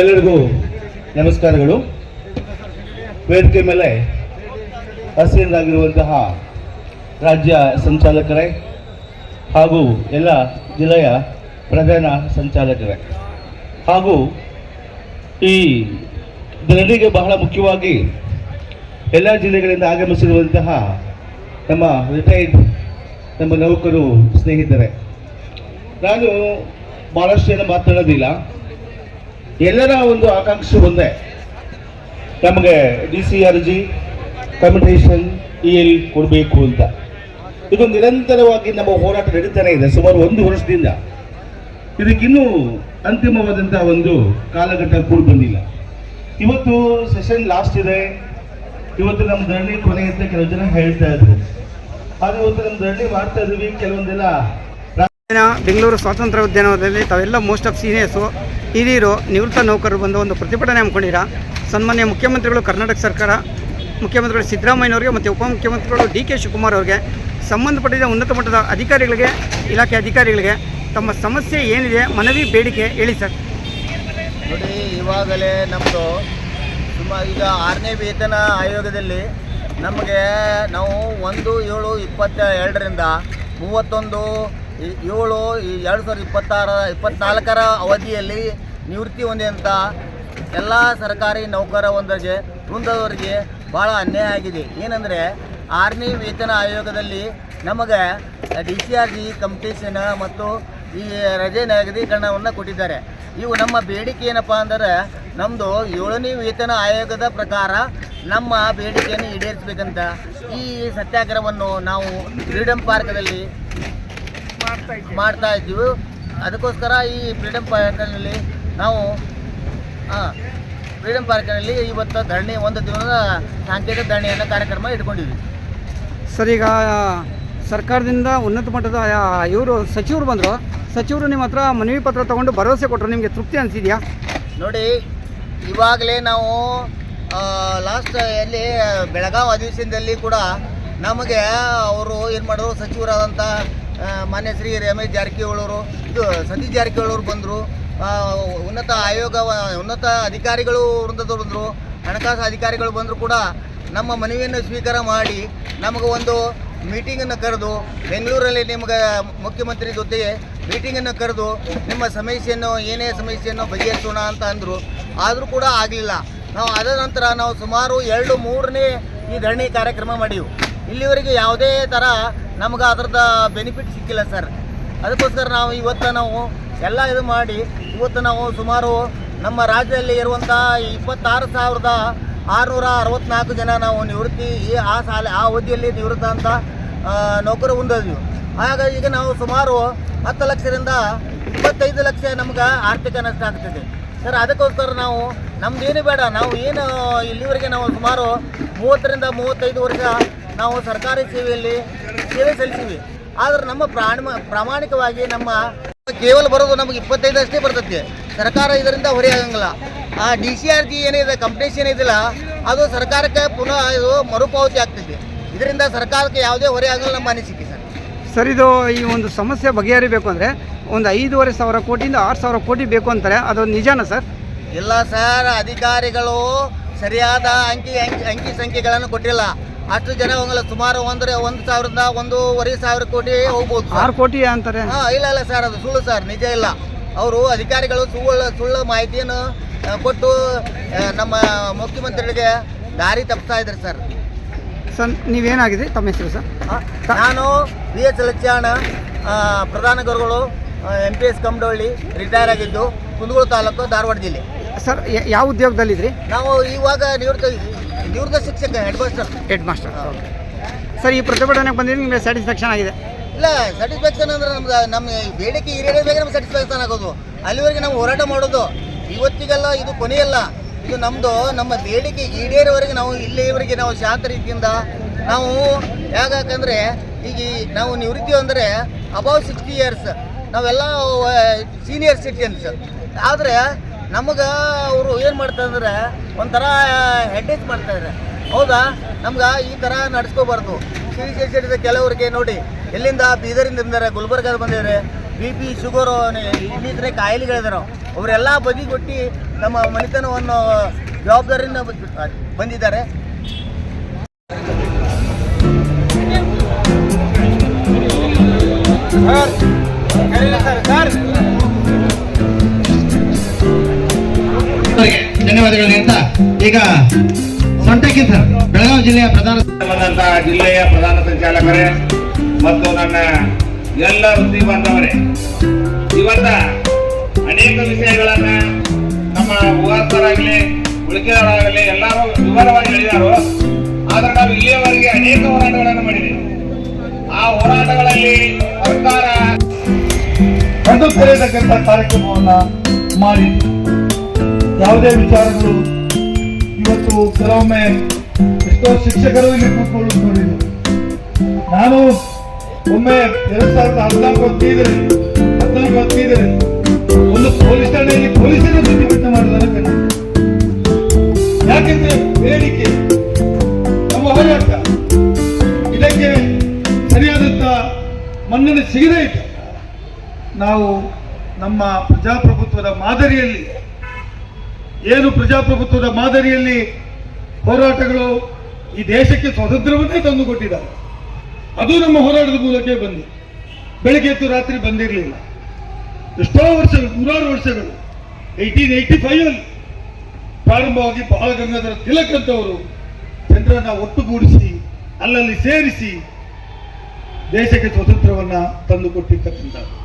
ಎಲ್ಲರಿಗೂ ನಮಸ್ಕಾರಗಳು. ವೇದಿಕೆ ಮೇಲೆ ಹಸಿರಾಗಿರುವಂತಹ ರಾಜ್ಯ ಸಂಚಾಲಕರೇ ಹಾಗೂ ಎಲ್ಲ ಜಿಲ್ಲೆಯ ಪ್ರಧಾನ ಸಂಚಾಲಕರೇ. ಹಾಗೂ ಈ ಧರಣಿಗೆ ಬಹಳ ಮುಖ್ಯವಾಗಿ ಎಲ್ಲ ಜಿಲ್ಲೆಗಳಿಂದ ಆಗಮಿಸಿರುವಂತಹ ನಮ್ಮ ರಿಟೈರ್ಡ್ ನಮ್ಮ ನೌಕರು ಸ್ನೇಹಿತರೆ. ನಾನು ಭಾಳಷ್ಟು ಜನ ಮಾತನಾಡೋದಿಲ್ಲ ಎಲ್ಲರ ಒಂದು ಆಕಾಂಕ್ಷೆ ಒಂದೇ. ನಮಗೆ D C R G communication E L ಕೊಡಬೇಕು ಅಂತ. ಇದು ನಿರಂತರವಾಗಿ ನಮ್ಮ ಹೋರಾಟ ನಡೀತಾನೆ ಇದೆ, ಸುಮಾರು ಒಂದು ವರ್ಷದಿಂದ. ಇದಕ್ಕಿನ್ನೂ ಅಂತಿಮವಾದಂಥ ಒಂದು ಕಾಲಘಟ್ಟ ಕೂಡ ಬಂದಿಲ್ಲ. ಇವತ್ತು ಸೆಷನ್ ಲಾಸ್ಟ್ ಇದೆ. ಇವತ್ತು ನಮ್ಮ ಧರಣಿ ಕೊನೆ ಅಂತ ಕೆಲವು ಜನ ಹೇಳ್ತಾ ಇದ್ರು. ಆದರೆ ಇವತ್ತು ನಮ್ಮ ಧರಣಿ ಮಾಡ್ತಾ ಇದೀವಿ, ಕೆಲವೊಂದೆಲ್ಲ ಬೆಂಗಳೂರು ಸ್ವಾತಂತ್ರ್ಯ ಉದ್ಯಾನವನದಲ್ಲಿ ತಾವೆಲ್ಲ ಮೋಸ್ಟ್ ಆಫ್ ಸೀನಿಯರ್ಸು ಹಿರಿಯರು, ನಿವೃತ್ತ ನೌಕರರು ಬಂದು ಒಂದು ಪ್ರತಿಭಟನೆ ಹಮ್ಮಿಕೊಂಡಿರ? ಸನ್ಮಾನ್ಯ ಮುಖ್ಯಮಂತ್ರಿಗಳು ಕರ್ನಾಟಕ ಸರ್ಕಾರ, ಮುಖ್ಯಮಂತ್ರಿಗಳು ಸಿದ್ದರಾಮಯ್ಯನವರಿಗೆ ಮತ್ತು ಉಪಮುಖ್ಯಮಂತ್ರಿಗಳು ಡಿ ಕೆ ಶಿವಕುಮಾರ್ ಅವರಿಗೆ ಸಂಬಂಧಪಟ್ಟಿದ ಉನ್ನತ ಮಟ್ಟದ ಅಧಿಕಾರಿಗಳಿಗೆ, ಇಲಾಖೆ ಅಧಿಕಾರಿಗಳಿಗೆ ತಮ್ಮ ಸಮಸ್ಯೆ ಏನಿದೆ ಮನವಿ ಬೇಡಿಕೆ ಹೇಳಿ ಸರ್. ನೋಡಿ, ಇವಾಗಲೇ ನಮ್ಮದು ತುಂಬ ಈಗ ಆರನೇ ವೇತನ ಆಯೋಗದಲ್ಲಿ ನಮಗೆ ನಾವು ಒಂದು ಏಳು ಇಪ್ಪತ್ತ ಎರಡರಿಂದ ಮೂವತ್ತೊಂದು ಏಳು ಎರಡು ಸಾವಿರದ ಇಪ್ಪತ್ತಾರ, ಇಪ್ಪತ್ನಾಲ್ಕರ ಅವಧಿಯಲ್ಲಿ ನಿವೃತ್ತಿ ಹೊಂದಿದಂಥ ಎಲ್ಲ ಸರ್ಕಾರಿ ನೌಕರ ಒಂದರಿಗೆ ವೃಂದದವರಿಗೆ ಭಾಳ ಅನ್ಯಾಯ ಆಗಿದೆ. ಏನಂದರೆ ಆರನೇ ವೇತನ ಆಯೋಗದಲ್ಲಿ ನಮಗೆ D C R G competition ಮತ್ತು ಈ ರಜೆ ನಗದೀಕರಣವನ್ನು ಕೊಟ್ಟಿದ್ದಾರೆ. ಇವು ನಮ್ಮ ಬೇಡಿಕೆ ಏನಪ್ಪ ಅಂದರೆ ನಮ್ಮದು ಏಳನೇ ವೇತನ ಆಯೋಗದ ಪ್ರಕಾರ ನಮ್ಮ ಬೇಡಿಕೆಯನ್ನು ಈಡೇರಿಸಬೇಕಂತ ಈ ಸತ್ಯಾಗ್ರಹವನ್ನು ನಾವು ಫ್ರೀಡಮ್ ಪಾರ್ಕ್ದಲ್ಲಿ ಮಾಡ್ತಾ ಇದ್ದೀವಿ. ಅದಕ್ಕೋಸ್ಕರ ಈ ಫ್ರೀಡಮ್ ಪಾರ್ಕ್ನಲ್ಲಿ ನಾವು ಫ್ರೀಡಮ್ ಪಾರ್ಕ್ನಲ್ಲಿ ಇವತ್ತು ಧರಣಿ ಒಂದು ದಿನದ ಸಾಂಕೇತಿಕ ಧರಣಿಯನ್ನು ಕಾರ್ಯಕ್ರಮ ಇಟ್ಕೊಂಡಿದ್ವಿ. ಸರ್ ಈಗ ಸರ್ಕಾರದಿಂದ ಉನ್ನತ ಮಟ್ಟದ ಇವರು ಸಚಿವರು ಬಂದರು. ಸಚಿವರು ನಿಮ್ಮ ಹತ್ರ ಮನವಿ ಪತ್ರ ತಗೊಂಡು ಭರವಸೆ ಕೊಟ್ಟರು ನಿಮಗೆ ತೃಪ್ತಿ ಅನಿಸಿದೆಯಾ? ನೋಡಿ ಇವಾಗಲೇ ನಾವು ಲಾಸ್ಟ್ ಎಲ್ಲಿ ಬೆಳಗಾವಿ ಅಧಿವೇಶನದಲ್ಲಿ ಕೂಡ ನಮಗೆ ಅವರು ಏನು ಮಾಡಿದ್ರು ಸಚಿವರಾದಂಥ ಮಾನ್ಯ ಶ್ರೀ ರಮೇಶ್ ಜಾರಕಿಹೊಳವರು ಇದು ಸತೀಶ್ ಜಾರಕಿಹೊಳವರು ಬಂದರು. ಉನ್ನತ ಆಯೋಗ, ಉನ್ನತ ಅಧಿಕಾರಿಗಳು ವೃಂದದವರು ಬಂದರು. ಹಣಕಾಸು ಅಧಿಕಾರಿಗಳು ಬಂದರೂ ಕೂಡ ನಮ್ಮ ಮನವಿಯನ್ನು ಸ್ವೀಕಾರ ಮಾಡಿ ನಮಗೆ ಒಂದು ಮೀಟಿಂಗನ್ನು ಕರೆದು ಬೆಂಗಳೂರಲ್ಲಿ ನಿಮಗೆ ಮುಖ್ಯಮಂತ್ರಿ ಜೊತೆ ಮೀಟಿಂಗನ್ನು ಕರೆದು ನಿಮ್ಮ ಸಮಸ್ಯೆಯನ್ನು, ಏನೇ ಸಮಸ್ಯೆಯನ್ನು ಬಗೆಹರಿಸೋಣ ಅಂತ ಅಂದರು. ಆದರೂ ಕೂಡ ಆಗಲಿಲ್ಲ. ನಾವು ಅದ ನಂತರ ನಾವು ಸುಮಾರು ಎರಡು ಮೂರನೇ ಈ ಧರಣಿ ಕಾರ್ಯಕ್ರಮ ಮಾಡಿವು ಇಲ್ಲಿವರೆಗೆ ಯಾವುದೇ ಥರ ನಮ್ಗೆ ಅದ್ರದ್ದು ಬೆನಿಫಿಟ್ ಸಿಕ್ಕಿಲ್ಲ ಸರ್ ಅದಕ್ಕೋಸ್ಕರ ನಾವು ಇವತ್ತು ನಾವು ಎಲ್ಲ ಇದು ಮಾಡಿ, ಇವತ್ತು ನಾವು ಸುಮಾರು ನಮ್ಮ ರಾಜ್ಯದಲ್ಲಿ ಇರುವಂಥ ಇಪ್ಪತ್ತಾರು ಸಾವಿರದ ಆರುನೂರ ಅರವತ್ನಾಲ್ಕು ಜನ ನಾವು ನಿವೃತ್ತಿ ಈ ಆ ಸಾಲ, ಆ ಅವಧಿಯಲ್ಲಿ ನಿವೃತ್ತ ಅಂತ ನೌಕರಿ ಹೊಂದಿದ್ವಿ. ಆಗ ಈಗ ನಾವು ಸುಮಾರು ಹತ್ತು ಲಕ್ಷದಿಂದ ಇಪ್ಪತ್ತೈದು ಲಕ್ಷ ನಮ್ಗೆ ಆರ್ಥಿಕ ನಷ್ಟ ಆಗ್ತದೆ. ಸರ್ ಅದಕ್ಕೋಸ್ಕರ ನಾವು, ನಮ್ದೇನು ಬೇಡ, ನಾವು ಏನು ಇಲ್ಲಿವರೆಗೆ ನಾವು ಸುಮಾರು ಮೂವತ್ತರಿಂದ ಮೂವತ್ತೈದು ವರ್ಷ ನಾವು ಸರ್ಕಾರಿ ಸೇವೆಯಲ್ಲಿ ಸೇವೆ ಸಲ್ಲಿಸಿವಿ ಆದ್ರೆ ನಮ್ಮ ಪ್ರಾಣ ಪ್ರಾಮಾಣಿಕವಾಗಿ ನಮ್ಮ ಕೇವಲ ಬರೋದು ನಮಗೆ ಇಪ್ಪತ್ತೈದು ಅಷ್ಟೇ ಬರ್ತೈತಿ. ಸರ್ಕಾರ ಇದರಿಂದ ಹೊರೆ ಆಗಂಗಿಲ್ಲ. ಆ ಡಿ ಸಿ ಆರ್ ಜಿ ಏನಿದೆ ಕಂಪಿಟೇಷನ್ ಏನಿದಿಲ್ಲ ಅದು ಸರ್ಕಾರಕ್ಕೆ ಪುನಃ ಇದು ಮರುಪಾವತಿ ಆಗ್ತೈತಿ. ಇದರಿಂದ ಸರ್ಕಾರಕ್ಕೆ ಯಾವುದೇ ಹೊರೆ ಆಗಲ್ಲ ನಮ್ಮ ಅನಿಸಿಕೆ ಸರ್. ಸರ್ ಇದು ಈ ಒಂದು ಸಮಸ್ಯೆ ಬಗೆಹರಿಬೇಕು ಅಂದರೆ ಒಂದು ಐದೂವರೆ ಸಾವಿರ ಕೋಟಿಯಿಂದ ಆರು ಸಾವಿರ ಕೋಟಿ ಬೇಕು ಅಂತಾರೆ. ಅದು ನಿಜಾನ ಸರ್? ಇಲ್ಲ ಸರ್ ಅಧಿಕಾರಿಗಳು ಸರಿಯಾದ ಅಂಕಿ ಅಂಕಿ ಅಂಕಿ ಸಂಖ್ಯೆಗಳನ್ನು ಕೊಟ್ಟಿಲ್ಲ. ಅಷ್ಟು ಜನ ಹೋಗಲ್ಲ ಸುಮಾರು ಒಂದ್ರೆ ಒಂದು ಸಾವಿರದ ಒಂದೂವರೆ ಸಾವಿರ ಕೋಟಿ ಹೋಗ್ಬೋದು ಸರ್. ಆರು ಕೋಟಿ ಅಂತಾರೆ. ಹಾ ಇಲ್ಲ ಇಲ್ಲ ಸರ್ ಅದು ಸುಳ್ಳು ಸರ್ ನಿಜ ಇಲ್ಲ. ಅವರು ಅಧಿಕಾರಿಗಳು ಸುಳ್ಳು ಸುಳ್ಳು ಮಾಹಿತಿಯನ್ನು ಆ, ಕೊಟ್ಟು ಆ, ನಮ್ಮ ಮುಖ್ಯಮಂತ್ರಿಗಳಿಗೆ ದಾರಿ ತಪ್ಪಿಸ್ತಾ ಇದ್ದಾರೆ ಸರ್. ಸರ್ ನೀವೇನಾಗಿದೆ? ತಮ್ಮ ಹೆಸರು ಸರ್? ಆ, ನಾನು ವಿ ಎಸ್ ಲಚ್ಚಾಣ ಪ್ರಧಾನ ಗುರುಗಳು M P S Kamballi retire ಆಗಿದ್ದು ಕುಂದಗೋಳ ತಾಲೂಕು ಧಾರವಾಡ ಜಿಲ್ಲೆ. ಸರ್ ಯ- ಯಾವ ಉದ್ಯೋಗದಲ್ಲಿದ್ರಿ? ನಾವು ಇವಾಗ ನಿವೃತ್ತ ನಿವೃತ್ತ ಶಿಕ್ಷಕ head master head master okay sir ಈ ಪ್ರತಿಭಟನೆ ಬಂದಿದ್ದು ನಿಮಗೆ ಸ್ಯಾಟಿಸ್ಫ್ಯಾಕ್ಷನ್ ಆಗಿದೆ? ಇಲ್ಲ ಸ್ಯಾಟಿಸ್ಫ್ಯಾಕ್ಷನ್ ಅಂದ್ರೆ ನಮ್ಗೆ ನಮ್ಮ ಬೇಡಿಕೆ ಈಡೇರಬೇಕು ನಮ್ಗೆ ಸ್ಯಾಟಿಸ್ಫ್ಯಾಕ್ಷನ್ ಆಗೋದು. ಅಲ್ಲಿವರೆಗೆ ನಾವು ಹೋರಾಟ ಮಾಡೋದು. ಇವತ್ತಿಗೆಲ್ಲ ಇದು ಕೊನೆಯಲ್ಲ. ಇದು ನಮ್ಮದು ನಮ್ಮ ಬೇಡಿಕೆ ಈಡೇರೋವರೆಗೆ ನಾವು ಇಲ್ಲಿವರೆಗೆ ನಾವು ಶಾಂತ ರೀತಿಯಿಂದ ನಾವು ಯಾಕಂದರೆ ಈಗ ನಾವು ನಿವೃತ್ತಿ ಅಂದರೆ ಅಬೌವ್ ಸಿಕ್ಸ್ಟಿ ಇಯರ್ಸ್ ನಾವೆಲ್ಲ ಸೀನಿಯರ್ ಸಿಟಿಜನ್ಸ್ ಆದರೆ ನಮಗೆ ಅವರು ಏನು ಮಾಡ್ತಾರೆ ಅಂದ್ರೆ ಒಂಥರ ಹೆಡ್ಡೇಜ್ ಮಾಡ್ತಾಯಿದ್ದಾರೆ ಹೌದಾ? ನಮ್ಗೆ ಈ ಥರ ನಡ್ಸ್ಕೋಬಾರ್ದು. ಸಿಡಿ ಕೆಲವರಿಗೆ ನೋಡಿ, ಎಲ್ಲಿಂದ ಬೀದರಿಂದ ಬಂದಿದ್ದಾರೆ ಗುಲ್ಬರ್ಗ ಬಂದಿದ್ದಾರೆ ಬಿ ಪಿ ಶುಗರು ಇನ್ನಿತರೆ ಕಾಯಿಲೆಗಳಿದಾರೆ ಅವರೆಲ್ಲ ಬದಿಗೊಟ್ಟು ನಮ್ಮ ಮನೆತನವನ್ನು ಜವಾಬ್ದಾರಿಯಿಂದ ಬಂದ್- ಬಂದಿದ್ದಾರೆ ಧನ್ಯವಾದಗಳು ಅಂತ. ಈಗ ಸೊಂಟಕ್ಕೆ ಸರ್ ಬೆಳಗಾವಿ ಜಿಲ್ಲೆಯ ಪ್ರಧಾನ ಬಂದಂತಹ ಜಿಲ್ಲೆಯ ಪ್ರಧಾನ ಸಂಚಾಲಕರೇ ಮತ್ತು ನನ್ನ ಎಲ್ಲ ವೃತ್ತಿ ಬಾಂಧವರೇ ಇವತ್ತ ಅನೇಕ ವಿಷಯಗಳನ್ನ ನಮ್ಮ ಉಗಾಸರಾಗಲಿ ಉಳಿಕೆಯವರಾಗಲಿ ಎಲ್ಲರೂ ವಿವರವಾಗಿ ಹೇಳಿದಾರು. ಆದ್ರೆ ನಾವು ಇಲ್ಲಿಯವರೆಗೆ ಅನೇಕ ಹೋರಾಟಗಳನ್ನು ಮಾಡಿದ್ದೇವೆ ಆ ಹೋರಾಟಗಳಲ್ಲಿ ಸರ್ಕಾರ ಕಂಡು ಕರೆಯತಕ್ಕಂಥ ಕಾರ್ಯಕ್ರಮವನ್ನ ಮಾಡಿ. ಯಾವುದೇ ವಿಚಾರಗಳು ಇವತ್ತು ಕೆಲವೊಮ್ಮೆ ಎಷ್ಟೋ ಶಿಕ್ಷಕರು ಇಲ್ಲಿ ಕೂತ್ಕೊಳ್ಳುತ್ತಿದ್ದರು ನಾನು ಒಮ್ಮೆ ಎರಡ್ ಸಾವಿರದ ಹದಿನಾಲ್ಕು ಹದಿನೈದರಲ್ಲಿ ಹದಿನಾಲ್ಕು ಹದಿನೈದರಲ್ಲಿ ಒಂದು ಪೊಲೀಸ್ ಠಾಣೆಯಲ್ಲಿ ಪೊಲೀಸರು ಪ್ರತಿಭಟನೆ ಮಾಡಿದಾರೆ ಯಾಕೆಂದ್ರೆ ಬೇಡಿಕೆ, ನಮ್ಮ ಹೋರಾಟ, ಇದಕ್ಕೆ ಸರಿಯಾದಂತ ಮನ್ನಣೆ ಸಿಗದೇ ಇತ್ತು. ನಾವು ನಮ್ಮ ಪ್ರಜಾಪ್ರಭುತ್ವದ ಮಾದರಿಯಲ್ಲಿ ಏನು ಪ್ರಜಾಪ್ರಭುತ್ವದ ಮಾದರಿಯಲ್ಲಿ ಹೋರಾಟಗಳು ಈ ದೇಶಕ್ಕೆ ಸ್ವಾತಂತ್ರ್ಯವನ್ನೇ ತಂದು ಕೊಟ್ಟಿದ್ದಾರೆ ಅದು ನಮ್ಮ ಹೋರಾಟದ ಮೂಲಕ ಬಂದಿ. ಬೆಳಗ್ಗೆ ಎದ್ದು ರಾತ್ರಿ ಬಂದಿರಲಿಲ್ಲ. ಎಷ್ಟೋ ವರ್ಷಗಳು, ನೂರಾರು ವರ್ಷಗಳು. ಏಯ್ಟೀನ್ ಏಯ್ಟಿ ಫೈವ್ ಅಲ್ಲಿ ಪ್ರಾರಂಭವಾಗಿ ಬಾಲ ಗಂಗಾಧರ ತಿಲಕ್ ಅಂತವರು ಜನರನ್ನ ಒಟ್ಟುಗೂಡಿಸಿ, ಅಲ್ಲಲ್ಲಿ ಸೇರಿಸಿ ದೇಶಕ್ಕೆ ಸ್ವಾತಂತ್ರ್ಯವನ್ನ ತಂದುಕೊಟ್ಟಿರ್ತಕ್ಕಂಥದ್ದು